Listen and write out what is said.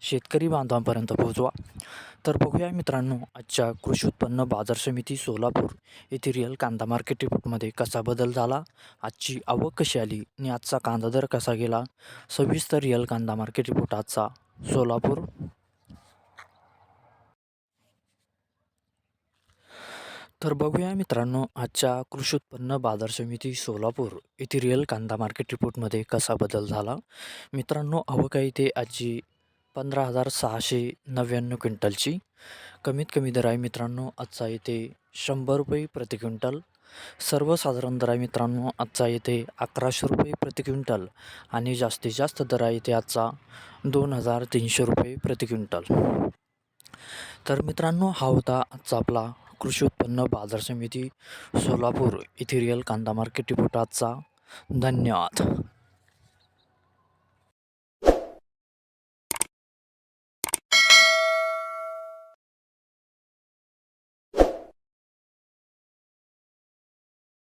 शेतकरी बांधवांपर्यंत पोहोचवा. तर बघूया मित्रांनो आजच्या कृषी उत्पन्न बाजार समिती सोलापूर येथे रिअल कांदा मार्केट रिपोर्टमध्ये कसा बदल झाला आजची आवक कशी आली आणि आजचा कांदा दर कसा गेला सविस्तर रिअल कांदा मार्केट रिपोर्ट आजचा सोलापूर. तर बघूया मित्रांनो आजच्या कृषी उत्पन्न बाजार समिती सोलापूर येथे रिअल कांदा मार्केट रिपोर्टमध्ये कसा बदल झाला. मित्रांनो आवक आहे ते आजची पंधरा हजार सहाशे नव्याण्णव क्विंटलची. कमीत कमी दर आहे मित्रांनो आजचा येथे शंभर रुपये प्रति क्विंटल. सर्वसाधारण दर आहे मित्रांनो आजचा येथे अकराशे रुपये प्रति क्विंटल आणि जास्तीत जास्त दर आहे इथे आजचा दोन हजार तीनशे रुपये प्रति क्विंटल. तर मित्रांनो हा होता आजचा आपला कृषी उत्पन्न बाजार समिती सोलापूर इथे रिअल कांदा मार्केट रिपोर्ट आजचा. धन्यवाद.